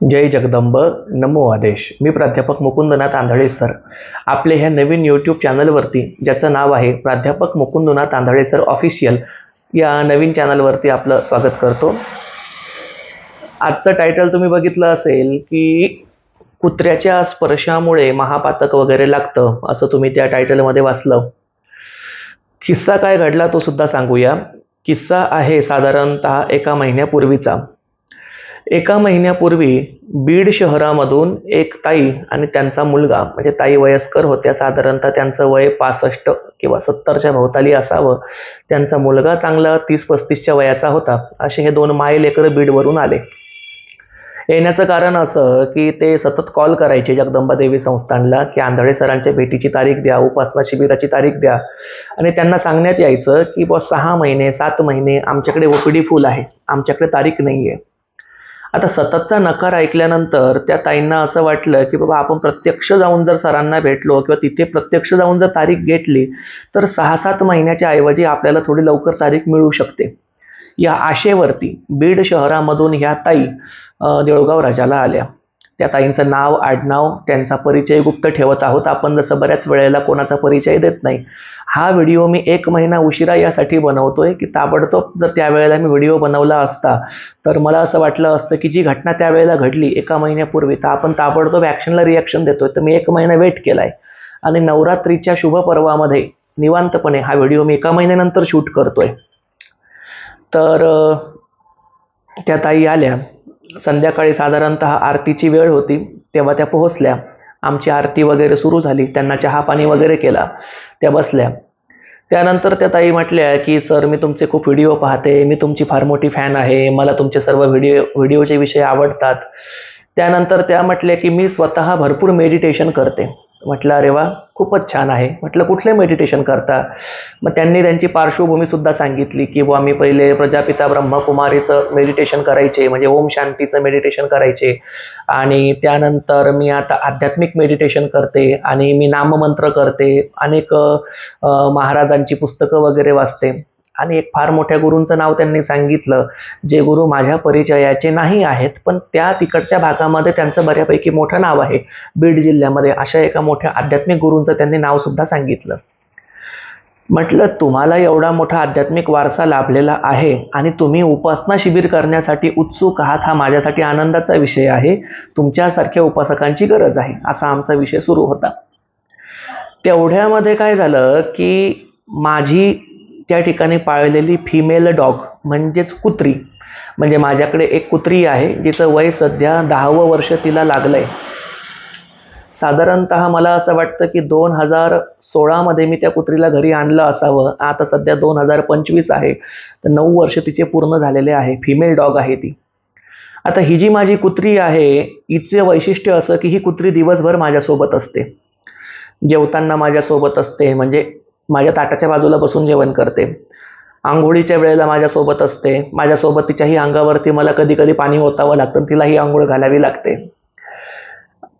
जय जगदंब. नमो आदेश. मी प्राध्यापक मुकुंदनाथ आंधळे सर आपले ह्या नवीन यूट्यूब चॅनलवरती ज्याचं नाव आहे प्राध्यापक मुकुंदनाथ आंधळे सर ऑफिशियल या नवीन चॅनलवरती आपलं स्वागत करतो. आजचं टायटल तुम्ही बघितलं असेल की कुत्र्याच्या स्पर्शामुळे महापातक वगैरे लागतं असं तुम्ही त्या टायटलमध्ये वाचलं. किस्सा काय घडला तो सुद्धा सांगूया. किस्सा आहे साधारणतः एका महिन्यापूर्वीचा. एका महिन्यापूर्वी बीड शहरामधून एक ताई आणि त्यांचा मुलगा म्हणजे ताई वयस्कर होत्या साधारणतः त्यांचं वय पासष्ट किंवा सत्तरच्या भोवताली असावं. त्यांचा मुलगा चांगला तीस पस्तीसच्या वयाचा होता. असे हे दोन माय लेकरं बीडवरून आले. येण्याचं कारण असं की ते सतत कॉल करायचे जगदंबा देवी संस्थानला की आंधळे सरांच्या भेटीची तारीख द्या उपासना शिबिराची तारीख द्या. आणि त्यांना सांगण्यात यायचं की बॉ सहा महिने सात महिने आमच्याकडे ओपीडी फुल आहे. आमच्याकडे तारीख नाही आहे आता सततचा नकार ऐकल्यानंतर त्या ताईंना असं वाटलं की बाबा आपण प्रत्यक्ष जाऊन जर सरांना भेटलो किंवा तिथे प्रत्यक्ष जाऊन जर तारीख घेतली तर सहा सात महिन्याच्या ऐवजी आपल्याला थोडी लवकर तारीख मिळू शकते. या आशेवरती बीड शहरामधून ह्या ताई देऊळगाव राजाला आल्या. त्या ताईंचं नाव आडनाव त्यांचा परिचय गुप्त ठेवत आहोत. आपण जसं बऱ्याच वेळेला कोणाचा परिचय देत नाही. हा व्हिडिओ मी एक महिना उशिरा यासाठी बनवतोय की ताबडतोब जर त्यावेळेला मी व्हिडिओ बनवला असता तर मला असं वाटलं असतं की जी घटना त्यावेळेला घडली एका महिन्यापूर्वी तर आपण ताबडतोब ॲक्शनला रिॲक्शन देतोय. तर मी एक महिना वेट केलाय. आणि नवरात्रीच्या शुभपर्वामध्ये निवांतपणे हा व्हिडिओ मी एका महिन्यानंतर शूट करतोय. तर त्या ताई आल्या. संध्याकाळी साधारणतः आरतीची वेळ होती तेव्हा त्या पोहोचल्या. आमची आरती वगैरे सुरू झाली त्यांना चहा पाणी वगैरे केला त्या बसल्या. त्यानंतर त्या ताई म्हटल्या की सर मी तुमचे खूप व्हिडिओ पाहते मी तुमची फार मोठी फॅन आहे मला तुमचे सर्व व्हिडिओ व्हिडिओचे विषय आवडतात. त्यानंतर त्या म्हटल्या की मी स्वतः भरपूर मेडिटेशन करते. म्हटलं अरे वा खूपच छान आहे. म्हटलं कुठले मेडिटेशन करता. मग त्यांनी त्यांची पार्श्वभूमीसुद्धा सांगितली की बुवा मी पहिले प्रजापिता ब्रह्मकुमारीचं मेडिटेशन करायचे म्हणजे ओम शांतीचं मेडिटेशन करायचे. आणि त्यानंतर मी आता आध्यात्मिक मेडिटेशन करते आणि मी नाममंत्र करते. अनेक महाराजांची पुस्तकं वगैरे वाचते. आणि एक फार मोठ्या गुरूंचं नाव त्यांनी सांगितलं जे गुरु माझ्या परिचयाचे नाही आहेत पण त्या तिकडच्या भागामध्ये त्यांचं बऱ्यापैकी मोठं नाव आहे बीड जिल्ह्यामध्ये अशा एका मोठ्या आध्यात्मिक गुरूंचं त्यांनी नाव सुद्धा सांगितलं. म्हटलं तुम्हाला एवढा मोठा आध्यात्मिक वारसा लाभलेला आहे आणि तुम्ही उपासना शिबिर करण्यासाठी उत्सुक आहात हा माझ्यासाठी आनंदाचा विषय आहे. तुमच्यासारख्या उपासकांची गरज आहे असा आमचा विषय सुरू होता. तेवढ्यामध्ये काय झालं की माझी त्या ठिकाणी पाळलेली फिमेल डॉग म्हणजेच कुत्री. म्हणजे माझ्याकडे एक कुत्री आहे जिचं वय सध्या दहावं वर्ष तिला लागलं आहे साधारणतः मला असं वाटतं की दोन हजार सोळामध्ये मी त्या कुत्रीला घरी आणलं असावं. आता सध्या दोन हजार पंचवीस आहे. तर नऊ वर्ष तिचे पूर्ण झालेले आहे. फिमेल डॉग आहे ती. आता ही जी माझी कुत्री आहे हिचे वैशिष्ट्य असं की ही कुत्री दिवसभर माझ्यासोबत असते. जेवताना माझ्यासोबत असते. म्हणजे माझ्या ताटाच्या बाजूला बसून जेवण करते. आंघोळीच्या वेळेला माझ्यासोबत असते. माझ्यासोबत तिच्याही अंगावरती मला कधी कधी पाणी ओतावं लागतं तिलाही आंघोळ घालावी लागते.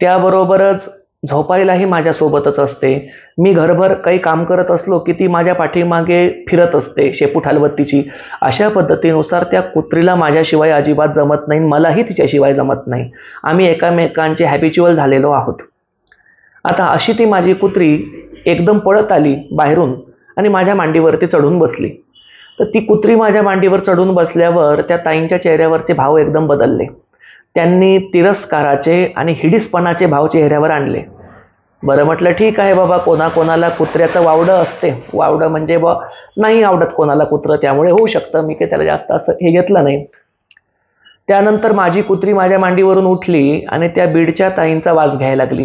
त्याबरोबरच झोपायलाही माझ्यासोबतच असते. मी घरभर काही काम करत असलो की ती माझ्या पाठीमागे फिरत असते शेपूट हलवत्तीची अशा पद्धतीनुसार त्या कुत्रीला माझ्याशिवाय अजिबात जमत नाही मलाही तिच्याशिवाय जमत नाही. आम्ही एकामेकांचे हॅबिच्युअल झालेलो आहोत. आता अशी ती माझी कुत्री एकदम पळत आली बाहेरून आणि माझ्या मांडीवरती चढून बसली. तर ती कुत्री माझ्या मांडीवर चढून बसल्यावर त्या ताईंच्या चेहऱ्यावरचे भाव एकदम बदलले. त्यांनी तिरस्काराचे आणि हिडीसपणाचे भाव चेहऱ्यावर आणले. बरं म्हटलं ठीक आहे बाबा कोणाकोणाला कुत्र्याचं वावडं असते. वावडं म्हणजे बा नाही आवडत कोणाला कुत्रं त्यामुळे होऊ शकतं. मी काही त्याला जास्त असं हे घेतलं नाही. त्यानंतर माझी कुत्री माझ्या मांडीवरून उठली आणि त्या बीडच्या ताईंचा वास घ्यायला लागली.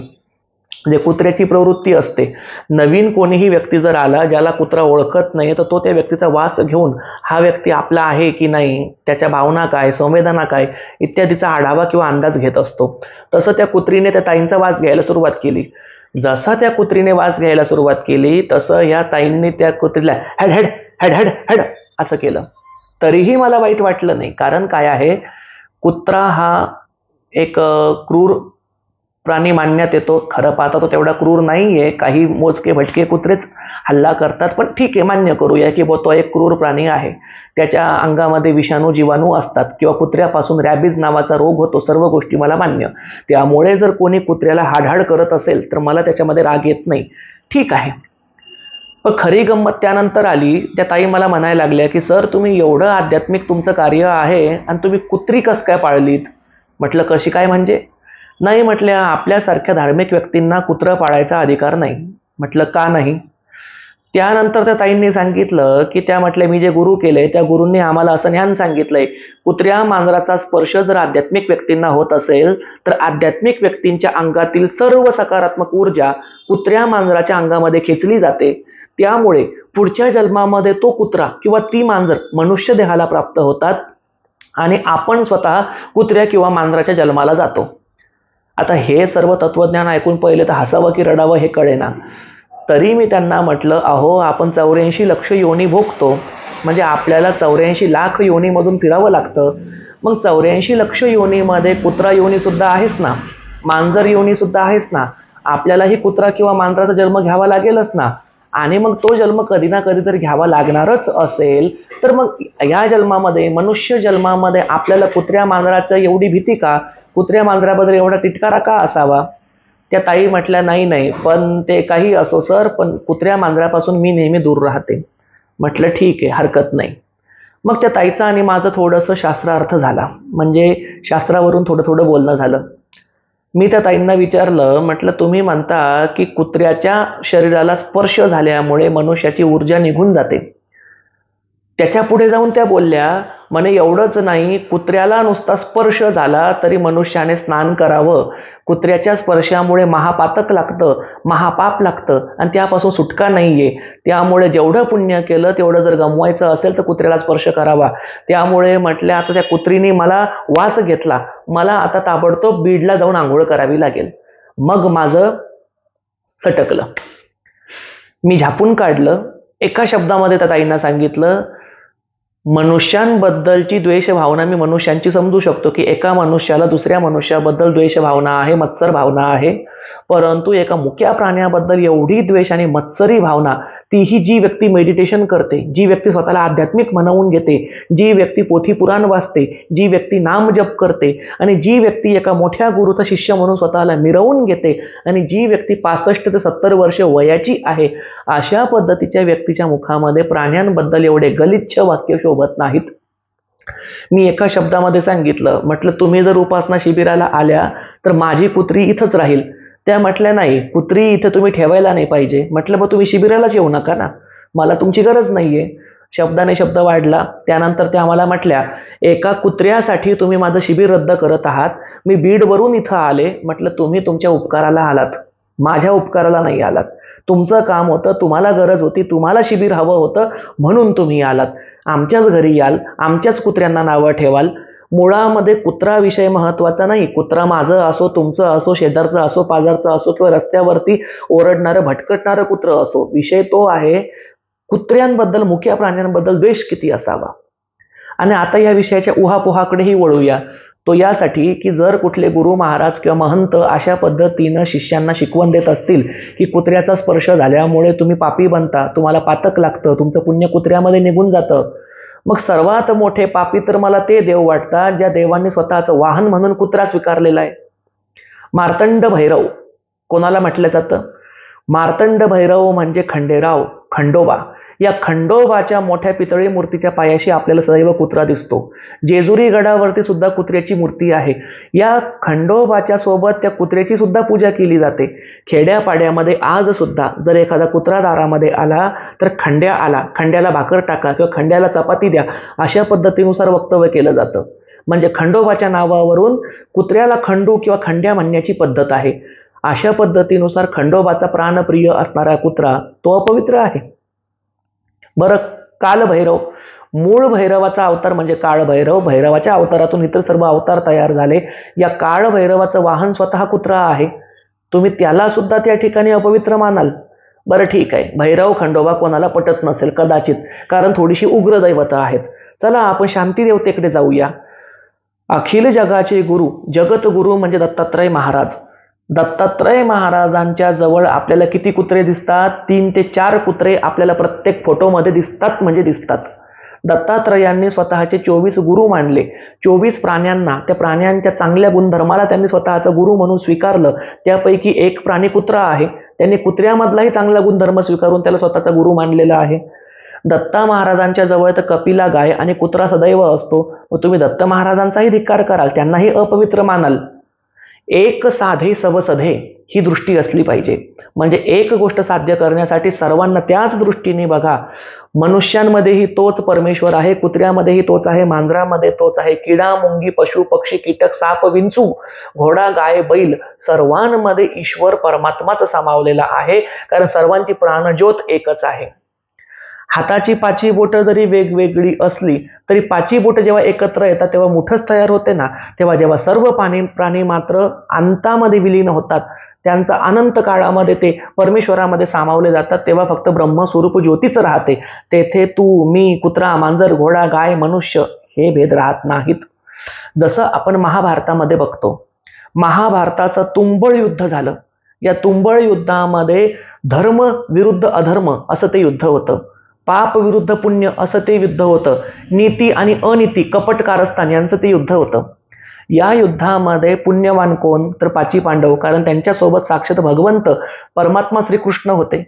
म्हणजे कुत्र्याची प्रवृत्ती असते. नवीन कोणीही व्यक्ती जर आला ज्याला कुत्रा ओळखत नाही तर तो त्या व्यक्तीचा वास घेऊन हा व्यक्ती आपला आहे की नाही त्याच्या भावना काय संवेदना काय इत्यादीचा आढावा किंवा अंदाज घेत असतो. तसं त्या कुत्रीने त्या ताईंचा वास घ्यायला सुरुवात केली. जसा त्या कुत्रीने वास घ्यायला सुरुवात केली तसं या ताईंनी त्या कुत्रीला हॅड हॅड हॅड हॅड हॅड असं केलं. तरीही मला वाईट वाटलं नाही. कारण काय आहे? कुत्रा हा एक क्रूर प्राणी मान्यात येतो. खरं पाहता तो तेवढा क्रूर नाही आहे काही मोजके भटके कुत्रेच हल्ला करतात. पण ठीक आहे मान्य करूया की बुवा तो एक क्रूर प्राणी आहे. त्याच्या अंगामध्ये विषाणू जीवाणू असतात किंवा कुत्र्यापासून रॅबिज नावाचा रोग होतो. सर्व गोष्टी मला मान्य. त्यामुळे जर कोणी कुत्र्याला हाडहाड करत असेल तर मला त्याच्यामध्ये राग येत नाही. ठीक आहे. पण खरी गंमत त्यानंतर आली. त्या ताई मला म्हणायला लागल्या की सर तुम्ही एवढं आध्यात्मिक तुमचं कार्य आहे आणि तुम्ही कुत्री कस काय पाळलीत? म्हटलं कशी काय म्हणजे? नाही म्हटल्या आपल्यासारख्या धार्मिक व्यक्तींना कुत्रं पाळायचा अधिकार नाही. म्हटलं का नाही? त्यानंतर त्या ताईंनी सांगितलं की त्या म्हटल्या मी जे गुरु केले त्या गुरूंनी आम्हाला असं ज्ञान सांगितलंय. कुत्र्या मांजराचा स्पर्श जर आध्यात्मिक व्यक्तींना होत असेल तर आध्यात्मिक व्यक्तींच्या अंगातील सर्व सकारात्मक ऊर्जा कुत्र्या मांजराच्या अंगामध्ये खेचली जाते. त्यामुळे पुढच्या जन्मामध्ये तो कुत्रा किंवा ती मांजर मनुष्य देहाला प्राप्त होतात आणि आपण स्वतः कुत्र्या किंवा मांजराच्या जन्माला जातो. आता हे सर्व तत्वज्ञान ऐकून पहिले तर हसावं की रडावं हे कळेना. तरी मी त्यांना म्हटलं अहो आपण चौऱ्याऐंशी लक्ष योनी भोगतो. म्हणजे आपल्याला चौऱ्याऐंशी लाख योनीमधून फिरावं लागतं. मग चौऱ्याऐंशी लक्ष योनीमध्ये कुत्रा योनीसुद्धा आहेच ना? मांजर योनीसुद्धा आहेच ना? आपल्यालाही कुत्रा किंवा मांजराचा जन्म घ्यावा लागेलच ना? आणि मग तो जन्म कधी ना कधी तर घ्यावा लागणारच असेल. तर मग या जन्मामध्ये मनुष्य जन्मामध्ये आपल्याला कुत्र्या मांजराचं एवढी भीती का? कुत्र्या मांजराबद्दल एवढा तिटकारा का असावा? त्या ताई म्हटल्या नाही नाही पण ते काही असो सर पण कुत्र्या मांजरापासून मी नेहमी दूर राहते. म्हटलं ठीक आहे हरकत नाही. मग त्या ताईचं आणि माझं थोडंसं शास्त्रार्थ झाला. म्हणजे शास्त्रावरून थोडं थोडं बोलणं झालं. मी त्या ताईंना विचारलं म्हटलं तुम्ही म्हणता की कुत्र्याच्या शरीराला स्पर्श झाल्यामुळे मनुष्याची ऊर्जा निघून जाते. त्याच्या पुढे जाऊन त्या बोलल्या म्हणे एवढंच नाही कुत्र्याला नुसता स्पर्श झाला तरी मनुष्याने स्नान करावं. कुत्र्याच्या स्पर्शामुळे महापातक लागतं महापाप लागतं आणि त्यापासून सुटका नाहीये. त्यामुळे जेवढं पुण्य केलं तेवढं जर गमवायचं असेल तर कुत्र्याला स्पर्श करावा. त्यामुळे म्हटल्या आता त्या कुत्रीने मला वास घेतला. मला आता ताबडतोब बीडला जाऊन आंघोळ करावी लागेल. मग माझं सटकलं. मी झापून काढलं. एका शब्दामध्ये त्या ताईंना सांगितलं मनुष्यांबद्दलची द्वेष भावना मी मनुष्यांची समजू शकतो की एका मनुष्याला दुसऱ्या मनुष्याबद्दल द्वेष भावना आहे मत्सर भावना आहे. परंतु एका मुक्या प्राण्याबद्दल एवढी द्वेष आणि मत्सरी भावना तीही जी व्यक्ती मेडिटेशन करते जी व्यक्ती स्वतःला आध्यात्मिक म्हणवून घेते जी व्यक्ती पोथी पुराण वाचते जी व्यक्ती नाम जप करते आणि जी व्यक्ती एका मोठ्या गुरुचा शिष्य म्हणून स्वतःला मिरवून घेते आणि जी व्यक्ती पासष्ट ते सत्तर वर्ष वयाची आहे अशा पद्धतीच्या व्यक्तीच्या मुखामध्ये प्राण्यांबद्दल एवढे गलिच्छ वाक्य शोभत नाहीत. मी एका शब्दामध्ये सांगितलं म्हटलं तुम्ही जर उपासना शिबिराला आल्या तर माझी कुत्री इथंच राहील. त्या म्हटल्या नाही कुत्री इथं तुम्ही ठेवायला नाही पाहिजे. म्हटलं मग तुम्ही शिबिरालाच येऊ नका ना. मला तुमची गरज नाही आहे शब्दाने शब्द वाढला. त्यानंतर त्या आम्हाला म्हटल्या एका कुत्र्यासाठी तुम्ही माझं शिबिर रद्द करत आहात. मी बीडवरून इथं आले. म्हटलं तुम्ही तुमच्या उपकाराला आलात. माझ्या उपकाराला नाही आलात. तुमचं काम होतं तुम्हाला गरज होती तुम्हाला शिबिर हवं होतं म्हणून तुम्ही आलात. आमच्याच घरी याल आमच्याच कुत्र्यांना नावं ठेवाल मुळामध्ये कुत्रा विषय महत्त्वाचा नाही. कुत्रा माझं असो तुमचं असो शेजारचं असो पाजारचं असो किंवा रस्त्यावरती ओरडणारं भटकटणारं कुत्रं असो विषय तो आहे कुत्र्यांबद्दल मुख्या प्राण्यांबद्दल द्वेष किती असावा? आणि आता या विषयाच्या उहापोहाकडेही वळूया. तो यासाठी की जर कुठले गुरु महाराज किंवा महंत अशा पद्धतीनं शिष्यांना शिकवण देत असतील की कुत्र्याचा स्पर्श झाल्यामुळे तुम्ही पापी बनता तुम्हाला पातक लागतं तुमचं पुण्य कुत्र्यामध्ये निघून जातं मग सर्वात मोठे पापी तर मला ते देव वाटतात ज्या देवांनी स्वतःचं वाहन म्हणून कुत्रा स्वीकारलेला आहे. मार्तंड भैरव. कोणाला म्हटलं जातं? मार्तंड भैरव म्हणजे खंडेराव खंडोबा. या खंडोबाच्या मोठ्या पितळी मूर्तीच्या पायाशी आपल्याला सदैव कुत्रा दिसतो. जेजुरी गडावरती सुद्धा कुत्र्याची मूर्ती आहे. या खंडोबाच्या सोबत त्या कुत्र्याची सुद्धा पूजा केली जाते. खेड्यापाड्यामध्ये आज सुद्धा जर एखादा कुत्रा दारामध्ये आला तर खंड्या आला खंड्याला भाकर टाका किंवा खंड्याला चपाती द्या अशा पद्धतीनुसार वक्तव्य केलं जातं. म्हणजे खंडोबाच्या नावावरून कुत्र्याला खंडू किंवा खंड्या म्हणण्याची पद्धत आहे. अशा पद्धतीनुसार खंडोबाचा प्राणप्रिय असणारा कुत्रा तो अपवित्र आहे. बरं कालभैरव मूळ भैरवाचा अवतार म्हणजे काळभैरव भैरवाच्या अवतारातून इतर सर्व अवतार तयार झाले. या काळभैरवाचं वाहन स्वतः कुत्रा आहे. तुम्ही त्याला सुद्धा त्या ठिकाणी अपवित्र मानाल. बरं ठीक आहे. भैरव खंडोबा कोणाला पटत नसेल कदाचित. कारण थोडीशी उग्र दैवता आहेत. चला आपण शांती देवतेकडे जाऊया. अखिल जगाचे गुरु जगतगुरु म्हणजे दत्तात्रय महाराज. दत्तात्रय महाराजांच्या जवळ आपल्याला किती कुत्रे दिसतात? तीन ते चार कुत्रे आपल्याला प्रत्येक फोटोमध्ये दिसतात म्हणजे दिसतात. दत्तात्रयांनी स्वतःचे चोवीस गुरु मानले चोवीस प्राण्यांना त्या प्राण्यांच्या चांगल्या गुणधर्माला त्यांनी स्वतःचा गुरु म्हणून स्वीकारलं. त्यापैकी एक प्राणी कुत्रा आहे. त्यांनी कुत्र्यामधलाही चांगला गुणधर्म स्वीकारून त्याला स्वतःचा गुरु मानलेला आहे. दत्ता महाराजांच्या जवळ तर कपिला गाय आणि कुत्रा सदैव असतो. मग तुम्ही दत्त महाराजांचाही धिक्कार कराल त्यांनाही अपवित्र मानाल. एक साधे सवसधे ही दृष्टी असली पाहिजे. म्हणजे एक गोष्ट साध्य करण्यासाठी सर्वांना त्याच दृष्टीने बघा. मनुष्यांमध्येही तोच परमेश्वर आहे कुत्र्यामध्येही तोच आहे मांजरामध्ये तोच आहे. किडा मुंगी पशु पक्षी कीटक साप विंचू घोडा गाय बैल सर्वांमध्ये ईश्वर परमात्माच सामावलेला आहे. कारण सर्वांची प्राणज्योत एकच आहे. हाताची पाची बोटं जरी वेगवेगळी असली तरी पाची बोटं जेव्हा एकत्र येतात तेव्हा मुठच तयार होते ना? तेव्हा जेव्हा सर्व पाणी प्राणी मात्र अंतामध्ये विलीन होतात त्यांचा अनंत काळामध्ये ते परमेश्वरामध्ये सामावले जातात तेव्हा फक्त ब्रह्मस्वरूप ज्योतीच राहते. तेथे तू मी कुत्रा मांजर घोडा गाय मनुष्य हे भेद राहत नाहीत. जसं आपण महाभारतामध्ये बघतो महाभारताचं तुंबळ युद्ध झालं. या तुंबळ युद्धामध्ये धर्म विरुद्ध अधर्म असं ते युद्ध होतं. पाप विरुद्ध पुण्य असं ते युद्ध होतं. नीती आणि अनिती कपट कारस्थान यांचं ते युद्ध होतं. या युद्धामध्ये पुण्यवान कोण? तर पाची पांडव. कारण त्यांच्यासोबत साक्षात भगवंत परमात्मा श्रीकृष्ण होते.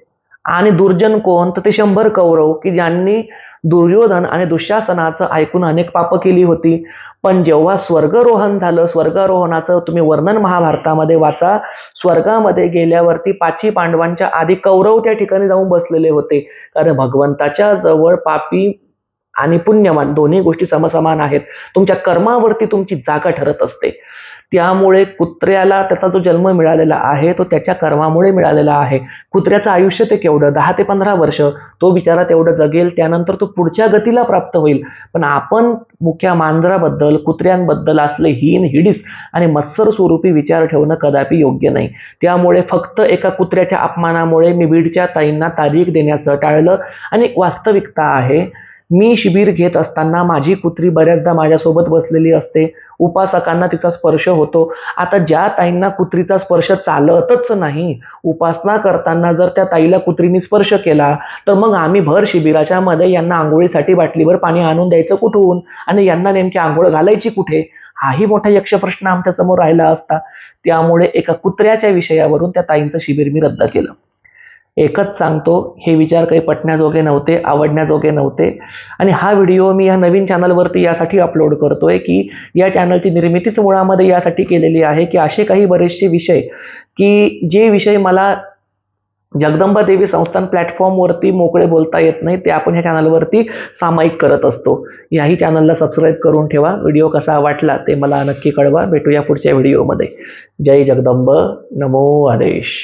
आणि दुर्जन कोण? तर ते शंभर कौरव की ज्यांनी दुर्योधन आणि दुःशासनाचं ऐकून अनेक पापं केली होती. पण जेव्हा स्वर्गरोहण झालं स्वर्गारोहणाचं तुम्ही वर्णन महाभारतामध्ये वाचा. स्वर्गामध्ये गेल्यावरती पाची पांडवांच्या आधी कौरव त्या ठिकाणी जाऊन बसलेले होते. कारण भगवंताच्या जवळ पापी आणि पुण्यवान दोन्ही गोष्टी समसमान आहेत. तुमच्या कर्मावरती तुमची जागा ठरत असते. त्यामुळे कुत्र्याला त्याचा जो जन्म मिळालेला आहे तो त्याच्या कर्मामुळे मिळालेला आहे. कुत्र्याचं आयुष्य ते केवढं दहा ते पंधरा वर्ष तो बिचारा तेवढं जगेल त्यानंतर तो पुढच्या गतीला प्राप्त होईल. पण आपण मुख्या मांजराबद्दल कुत्र्यांबद्दल असले हीन हिडीस आणि मत्सर स्वरूपी विचार ठेवणं कदापि योग्य नाही. त्यामुळे फक्त एका कुत्र्याच्या अपमानामुळे मी बीडच्या ताईंना तारीख देण्याचं टाळलं. आणि वास्तविकता आहे मी शिबिर घेत असताना माझी कुत्री बऱ्याचदा माझ्यासोबत बसलेली असते. उपासकांना तिचा स्पर्श होतो. आता ज्या ताईंना कुत्रीचा स्पर्श चालतच नाही उपासना करताना जर त्या ताईला कुत्रीने स्पर्श केला तर मग आम्ही भर शिबिराच्या मध्ये यांना आंघोळीसाठी बाटलीवर पाणी आणून द्यायचं कुठून? आणि यांना नेमकी आंघोळ घालायची कुठे? हाही मोठा यक्ष प्रश्न आमच्यासमोर राहिला असता. त्यामुळे एका कुत्र्याच्या विषयावरून त्या ताईंचं शिबिर मी रद्द केलं. एकच सांगतो हे विचार काही पटण्याजोगे नव्हते आवडण्याजोगे नव्हते. आणि हा व्हिडिओ मी या नवीन चॅनलवरती यासाठी अपलोड करतोय की या चॅनलची निर्मितीच मुळामध्ये यासाठी केलेली आहे की असे काही बरेचसे विषय की जे विषय मला जगदंबा देवी संस्थान प्लॅटफॉर्मवरती मोकळे बोलता येत नाही ते आपण ह्या चॅनलवरती सामायिक करत असतो. याही चॅनलला सबस्क्राईब करून ठेवा. व्हिडिओ कसा वाटला ते मला नक्की कळवा. भेटूया पुढच्या व्हिडिओमध्ये. जय जगदंब. नमो आदेश